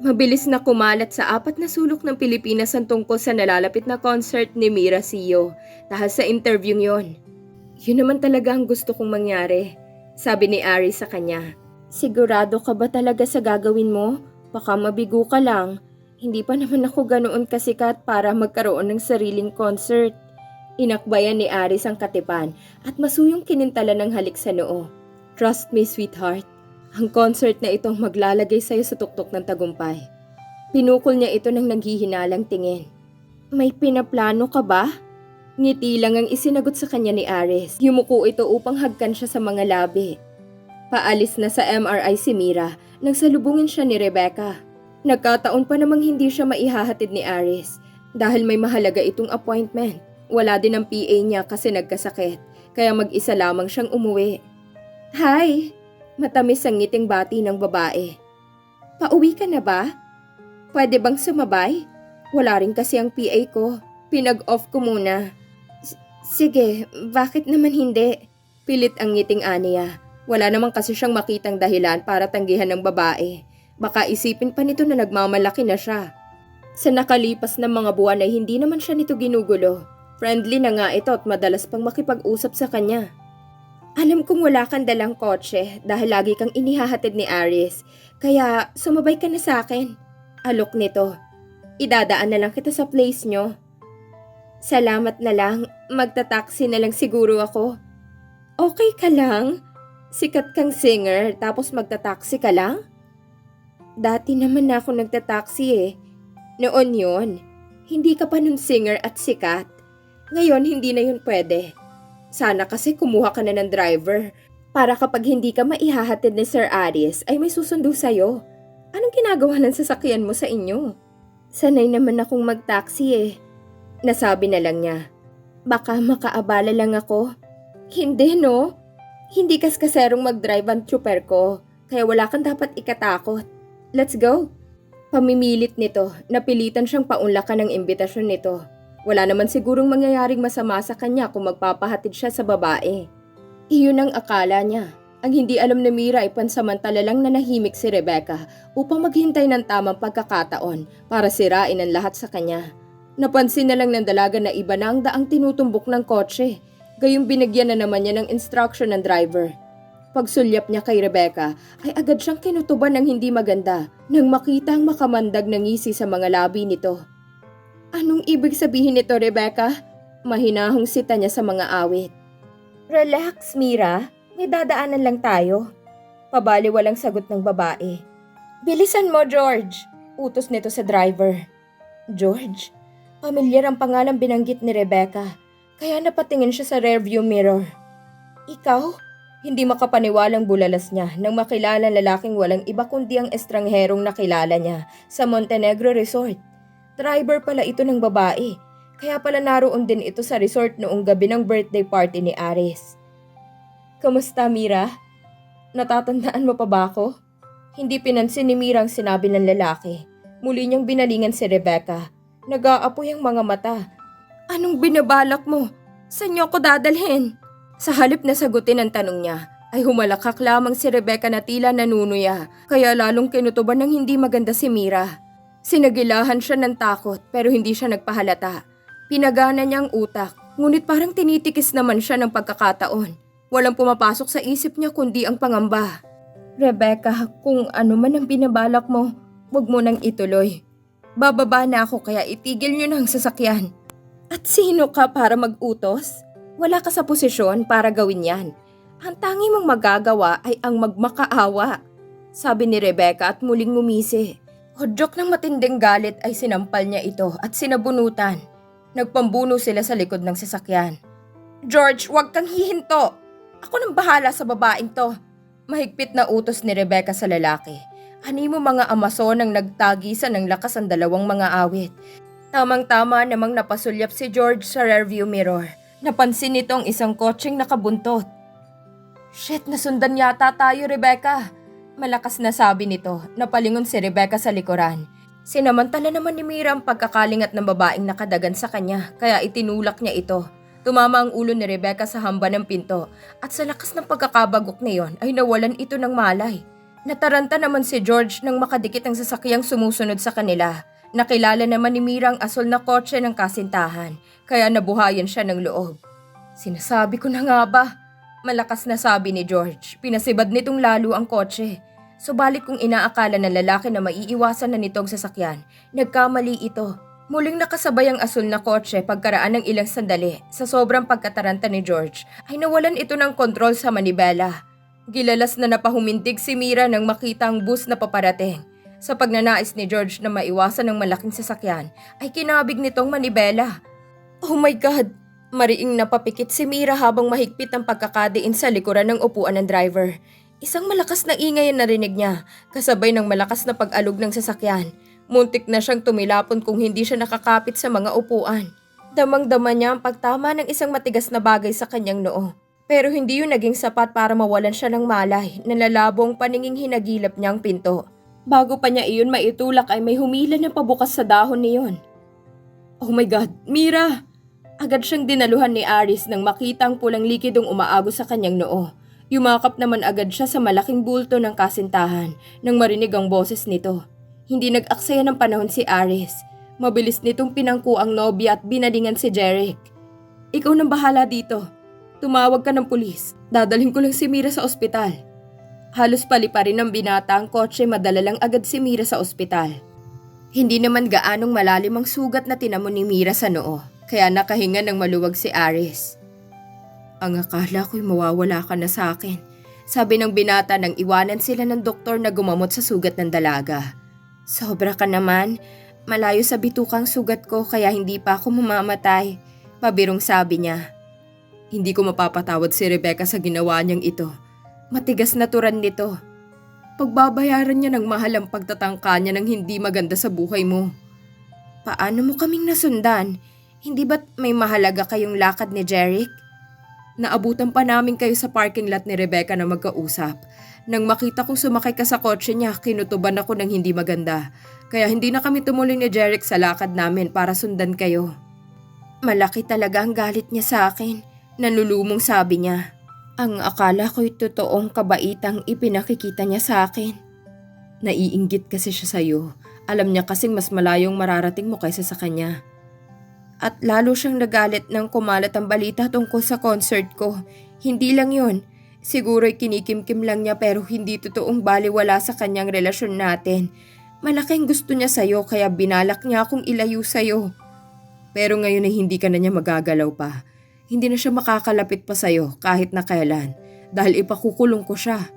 Mabilis na kumalat sa apat na sulok ng Pilipinas ang tungkol sa nalalapit na concert ni Mira Sio dahil sa interview yon. Yun naman talaga ang gusto kong mangyari, sabi ni Ari sa kanya. Sigurado ka ba talaga sa gagawin mo? Baka mabigo ka lang. Hindi pa naman ako ganoon kasikat para magkaroon ng sariling concert. Inakbayan ni Aris ang katipan at masuyong kinintala ng halik sa noo. Trust me, sweetheart. Ang concert na itong maglalagay sa'yo sa tuktok ng tagumpay. Pinukol niya ito ng naghihinalang tingin. May pinaplano ka ba? Ngiti lang ang isinagot sa kanya ni Aris. Yumuko ito upang hagkan siya sa mga labi. Paalis na sa MRI si Mira nang salubungin siya ni Rebecca. Nagkataon pa namang hindi siya maihahatid ni Aris dahil may mahalaga itong appointment. Wala din ang PA niya kasi nagkasakit, kaya mag-isa lamang siyang umuwi. Hi! Matamis ang ngiting bati ng babae. Pauwi ka na ba? Pwede bang sumabay? Wala rin kasi ang PA ko. Pinag-off ko muna. Sige, bakit naman hindi? Pilit ang ngiting Aniya. Wala naman kasi siyang makitang dahilan para tanggihan ng babae. Baka isipin pa nito na nagmamalaki na siya. Sa nakalipas na mga buwan ay hindi naman siya nito ginugulo. Friendly na nga ito at madalas pang makipag-usap sa kanya. Alam kong wala kang dalang kotse dahil lagi kang inihahatid ni Aris. Kaya sumabay ka na sa akin. Alok nito. Idadaan na lang kita sa place nyo. Salamat na lang. Magta-taxi na lang siguro ako. Okay ka lang? Sikat kang singer tapos magta-taxi ka lang? Dati naman na ako nagta-taxi eh. Noon yon. Hindi ka pa nun singer at sikat. Ngayon hindi na yun pwede. Sana kasi kumuha ka na ng driver para kapag hindi ka maihahatid ni Sir Aris ay may susundo sa'yo. Anong ginagawa ng sasakyan mo sa inyo? Sanay naman akong mag-taxi eh. Nasabi na lang niya. Baka makaabala lang ako. Hindi no. Hindi kas kaserong mag-drive ang trooper ko. Kaya wala kang dapat ikatakot. Let's go. Pamimilit nito, napilitan siyang paunlakan ng imbitasyon nito. Wala naman sigurong mangyayaring masama sa kanya kung magpapahatid siya sa babae. Iyon ang akala niya. Ang hindi alam ni Mira ay pansamantala lang nanahimik si Rebecca upang maghintay ng tamang pagkakataon para sirain ang lahat sa kanya. Napansin na lang ng dalaga na iba na ang daang tinutumbok ng kotse. Gayong binigyan na naman niya ng instruction ng driver. Pagsulyap niya kay Rebecca ay agad siyang kinutuban ng hindi maganda nang makita ang makamandag na ngisi sa mga labi nito. Anong ibig sabihin nito, Rebecca? Mahinahong sita niya sa mga awit. Relax, Mira. May dadaanan lang tayo. Pabali walang sagot ng babae. Bilisan mo, George. Utos nito sa driver. George? Pamilyar ang pangalang binanggit ni Rebecca. Kaya napatingin siya sa rearview mirror. Ikaw? Hindi makapaniwalang bulalas niya nang makilala lalaking walang iba kundi ang estrangherong nakilala niya sa Montenegro Resort. Driver pala ito ng babae, kaya pala naroon din ito sa resort noong gabi ng birthday party ni Aris. Kamusta Mira? Natatandaan mo pa ba ako? Hindi pinansin ni Mira ang sinabi ng lalaki. Muli niyang binalingan si Rebecca. Nag-aapoy ang mga mata. Anong binabalak mo? Saan niyo ako dadalhin? Sa halip na sagutin ang tanong niya, ay humalakak lamang si Rebecca na tila nanunuya, kaya lalong kinutuban ng hindi maganda si Mira. Sinagilahan siya ng takot pero hindi siya nagpahalata. Pinagana niya ang utak, ngunit parang tinitikis naman siya ng pagkakataon. Walang pumapasok sa isip niya kundi ang pangamba. Rebecca, kung ano man ang binabalak mo, huwag mo nang ituloy. Bababa na ako kaya itigil niyo na ang sasakyan. At sino ka para mag-utos? Wala ka sa posisyon para gawin yan. Ang tangi mong magagawa ay ang magmakaawa. Sabi ni Rebecca at muling ngumisi. Hudyok ng matinding galit ay sinampal niya ito at sinabunutan. Nagpambuno sila sa likod ng sasakyan. George, huwag kang hihinto! Ako nang bahala sa babaeng to. Mahigpit na utos ni Rebecca sa lalaki. Ani mo mga amason ang nagtagisan ng lakas ang dalawang mga awit. Tamang-tama namang napasulyap si George sa rearview mirror. Napansin nitong isang kotseng nakabuntot. Shit, nasundan yata tayo, Rebecca. Malakas na sabi nito, napalingon si Rebecca sa likuran. Sinamantala naman ni Mira ang pagkakalingat ng babaeng nakadagan sa kanya, kaya itinulak niya ito. Tumama ang ulo ni Rebecca sa hamba ng pinto at sa lakas ng pagkakabagok na yon ay nawalan ito ng malay. Nataranta naman si George nang makadikit ang sasakyang sumusunod sa kanila. Nakilala naman ni Mira ang asol na kotse ng kasintahan, kaya nabuhayan siya ng loob. Sinasabi ko na nga ba? Malakas na sabi ni George. Pinasibad nitong lalo ang kotse. Subalit kung inaakala ng lalaki na maiiwasan na nitong sasakyan, nagkamali ito. Muling nakasabay ang asul na kotse pagkaraan ng ilang sandali. Sa sobrang pagkataranta ni George, ay nawalan ito ng kontrol sa manibela. Gilalas na napahumindig si Mira nang makita ang bus na paparating. Sa pagnanais ni George na maiwasan ng malaking sasakyan, ay kinabig nitong manibela. Oh my God! Mariing napapikit si Mira habang mahigpit ang pagkakadiin sa likuran ng upuan ng driver. Isang malakas na ingay ang narinig niya, kasabay ng malakas na pag-alog ng sasakyan. Muntik na siyang tumilapon kung hindi siya nakakapit sa mga upuan. Damang-dama niya ang pagtama ng isang matigas na bagay sa kanyang noo. Pero hindi yun naging sapat para mawalan siya ng malay na lalabo ang paninging hinagilap niya ang pinto. Bago pa niya iyon maitulak ay may humila na pabukas sa dahon niyon. Oh my God, Mira! Agad siyang dinaluhan ni Aris nang makita ang pulang likidong umaagos sa kanyang noo. Yumakap naman agad siya sa malaking bulto ng kasintahan nang marinig ang boses nito. Hindi nag-aksaya ng panahon si Aris. Mabilis nitong pinangku ang nobya at binalingan si Jeric. Ikaw nang bahala dito. Tumawag ka ng pulis. Dadalhin ko lang si Mira sa ospital. Halos pali pa rin ng binata ang kotse madala lang agad si Mira sa ospital. Hindi naman gaanong malalim ang sugat na tinamo ni Mira sa noo, kaya nakahinga ng maluwag si Aris. Ang akala ko'y mawawala ka na sa akin. Sabi ng binata nang iwanan sila ng doktor na gumamot sa sugat ng dalaga. Sobra ka naman. Malayo sa bitukang sugat ko kaya hindi pa ako mamamatay. Pabirong sabi niya. Hindi ko mapapatawad si Rebecca sa ginawa niyang ito. Matigas na turan nito. Pagbabayaran niya ng mahal ang pagtatangka niya ng hindi maganda sa buhay mo. Paano mo kaming nasundan? Hindi ba't may mahalaga kayong lakad ni Jeric? Naabutan pa namin kayo sa parking lot ni Rebecca na magkausap. Nang makita kong sumakay ka sa kotse niya, kinutuban ako ng hindi maganda. Kaya hindi na kami tumuloy ni Jeric sa lakad namin para sundan kayo. Malaki talaga ang galit niya sa akin. Nanlulumong sabi niya. Ang akala ko'y totoong kabaitang ipinakikita niya sa akin. Naiinggit kasi siya sa'yo. Alam niya kasing mas malayong mararating mo kaysa sa kanya. At lalo siyang nagalit nang kumalat ang balita tungkol sa concert ko. Hindi lang yon. Siguro'y kinikimkim lang niya pero hindi totoong baliwala sa kanyang relasyon natin. Malaking gusto niya sa'yo kaya binalak niya akong ilayo sa'yo. Pero ngayon ay hindi ka na niya magagalaw pa. Hindi na siya makakalapit pa sa'yo kahit na kailan dahil ipakukulong ko siya.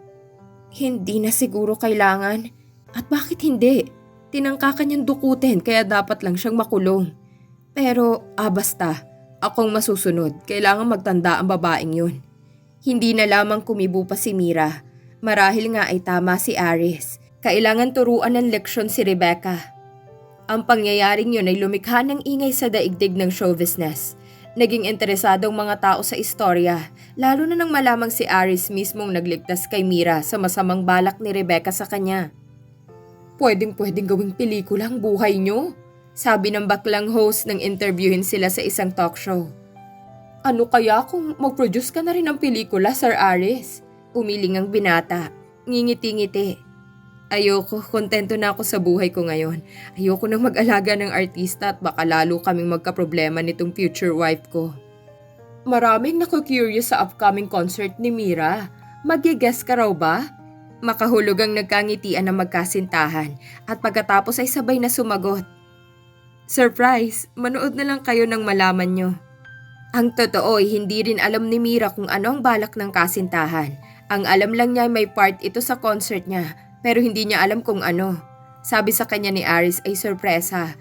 Hindi na siguro kailangan. At bakit hindi? Tinangka ka niyang dukutin kaya dapat lang siyang makulong. Pero, ah basta, akong masusunod. Kailangan magtanda ang babaeng yun. Hindi na lamang kumibo pa si Mira. Marahil nga ay tama si Aris. Kailangan turuan ng leksyon si Rebecca. Ang pangyayaring yun ay lumikha ng ingay sa daigdig ng show business. Naging interesado ang mga tao sa istorya, lalo na nang malamang si Aris mismong nagligtas kay Mira sa masamang balak ni Rebecca sa kanya. Pwedeng pwedeng gawing pelikula ang buhay niyo, sabi ng baklang host nang interviewin sila sa isang talk show. Ano kaya kung mag-produce ka na rin ng pelikula, Sir Aris? Umiling ang binata. Ngingiti-ngiti. Ayoko, kontento na ako sa buhay ko ngayon. Ayoko nang mag-alaga ng artista at baka lalo kaming magkaproblema nitong future wife ko. Maraming naku-curious sa upcoming concert ni Mira. Mag-guess ka raw ba? Makahulog ang nagkangitian ng magkasintahan at pagkatapos ay sabay na sumagot. Surprise! Manood na lang kayo nang malaman nyo. Ang totoo ay hindi rin alam ni Mira kung ano ang balak ng kasintahan. Ang alam lang niya ay may part ito sa concert niya pero hindi niya alam kung ano. Sabi sa kanya ni Aris ay sorpresa.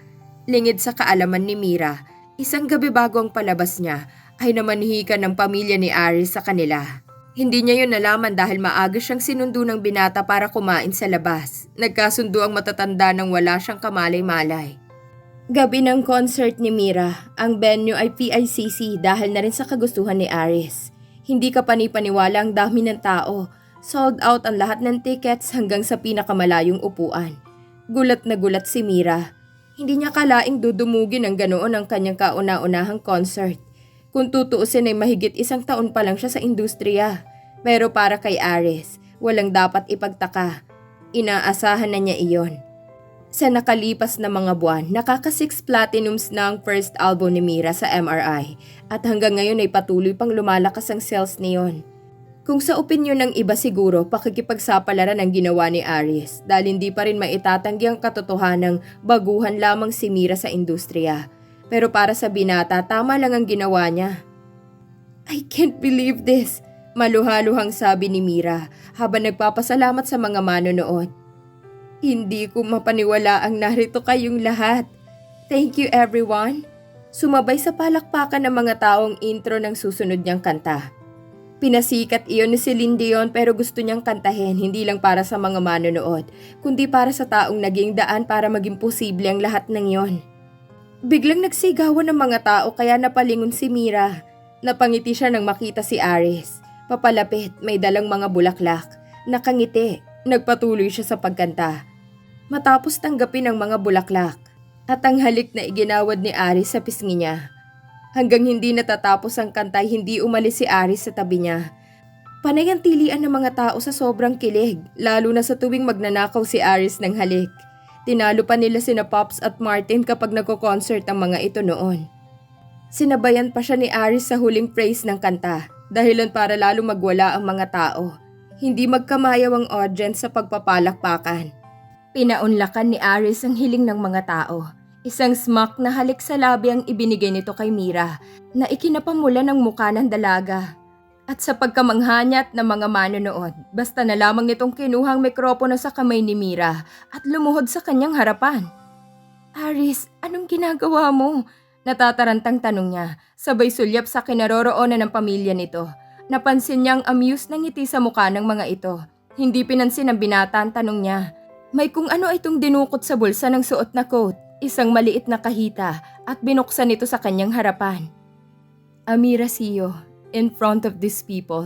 Lingid sa kaalaman ni Mira, isang gabi bago ang palabas niya ay namanhikan ng pamilya ni Aris sa kanila. Hindi niya yun nalaman dahil maaga siyang sinundo ng binata para kumain sa labas. Nagkasundo ang matatanda nang wala siyang kamalay-malay. Gabi ng concert ni Mira, ang venue ay PICC dahil na rin sa kagustuhan ni Aris. Hindi ka panipaniwala ang dami ng tao. Sold out ang lahat ng tickets hanggang sa pinakamalayong upuan. Gulat na gulat si Mira. Hindi niya kalaing dudumugin ang ganoon ang kanyang kauna-unahang concert. Kung tutuusin ay mahigit isang taon pa lang siya sa industriya. Pero para kay Aris, walang dapat ipagtaka. Inaasahan na niya iyon. Sa nakalipas na mga buwan, nakaka-six platinums na ang first album ni Mira sa MRI at hanggang ngayon ay patuloy pang lumalakas ang sales niyon. Kung sa opinyon ng iba siguro, pakikipagsapalaran ang ginawa ni Aris dahil hindi pa rin maitatanggi ang katotohanang baguhan lamang si Mira sa industriya. Pero para sa binata, tama lang ang ginawa niya. I can't believe this, maluhaluhang sabi ni Mira habang nagpapasalamat sa mga manonood. Hindi ko mapaniwala ang narito kayong lahat. Thank you everyone. Sumabay sa palakpakan ng mga taong intro ng susunod niyang kanta. Pinasikat iyon ni Celine Dion pero gusto niyang kantahin hindi lang para sa mga manonood, kundi para sa taong naging daan para maging posible ang lahat ng iyon. Biglang nagsigawan ng mga tao kaya napalingon si Mira. Napangiti siya nang makita si Aris. Papalapit, may dalang mga bulaklak. Nakangiti, nagpatuloy siya sa pagkanta. Matapos tanggapin ang mga bulaklak at ang halik na iginawad ni Aris sa pisngi niya. Hanggang hindi natatapos ang kantay, hindi umalis si Aris sa tabi niya. Panay tilian ng mga tao sa sobrang kilig, lalo na sa tuwing magnanakaw si Aris ng halik. Tinalo pa nila sina Pops at Martin kapag nagko-concert ang mga ito noon. Sinabayan pa siya ni Aris sa huling praise ng kanta, dahilan para lalo magwala ang mga tao. Hindi magkamayaw ang audience sa pagpapalakpakan. Pinaunlakan ni Aris ang hiling ng mga tao. Isang smack na halik sa labi ang ibinigay nito kay Mira na ikinapamula ng muka ng dalaga. At sa pagkamanghanyat ng mga manonood, basta na lamang nitong kinuhang mikropono sa kamay ni Mira at lumuhod sa kanyang harapan. Aris, anong ginagawa mo? Natatarantang tanong niya, sabay sulyap sa kinaroroonan ng pamilya nito. Napansin niyang amused na ngiti sa mukha ng mga ito. Hindi pinansin ng binata ang tanong niya. May kung ano itong dinukot sa bulsa ng suot na coat, isang maliit na kahita at binuksan ito sa kanyang harapan. Amira Sio, in front of these people,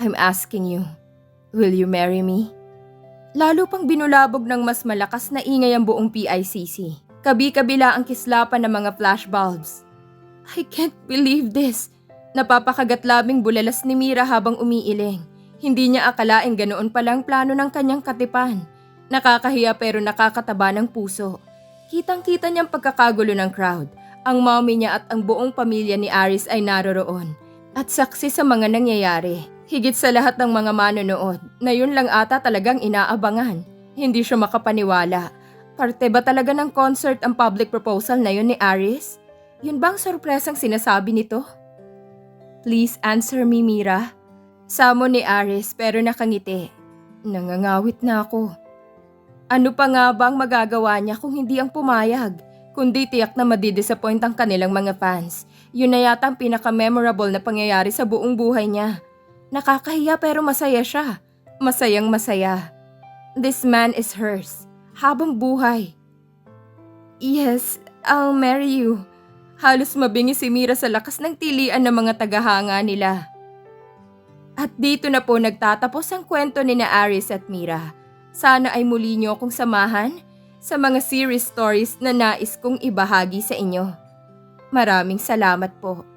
I'm asking you, will you marry me? Lalo pang binulabog ng mas malakas na ingay ang buong PICC. Kabi-kabila ang kislapan ng mga flashbulbs. I can't believe this. Napapakagat labing bulalas ni Mira habang umiiling. Hindi niya akalaing ganoon palang plano ng kanyang katipan. Nakakahiya pero nakakataba ng puso. Kitang-kita niyang pagkakagulo ng crowd. Ang mommy niya at ang buong pamilya ni Aris ay naroroon. At saksi sa mga nangyayari. Higit sa lahat ng mga manonood na yun lang ata talagang inaabangan. Hindi siya makapaniwala. Parte ba talaga ng concert ang public proposal na yun ni Aris? Yun bang sorpresang sinasabi nito? Please answer me, Mira. Samo ni Aris pero nakangiti. Nangangawit na ako. Ano pa nga ba ang magagawa niya kung hindi ang pumayag? Kundi tiyak na madidisappoint ang kanilang mga fans. Yun na yata ang pinaka-memorable na pangyayari sa buong buhay niya. Nakakahiya pero masaya siya. Masayang masaya. This man is hers. Habang buhay. Yes, I'll marry you. Halos mabingi si Mira sa lakas ng tilian ng mga tagahanga nila. At dito na po nagtatapos ang kwento ni na Aris at Mira. Sana ay muli niyo akong samahan sa mga series stories na nais kong ibahagi sa inyo. Maraming salamat po.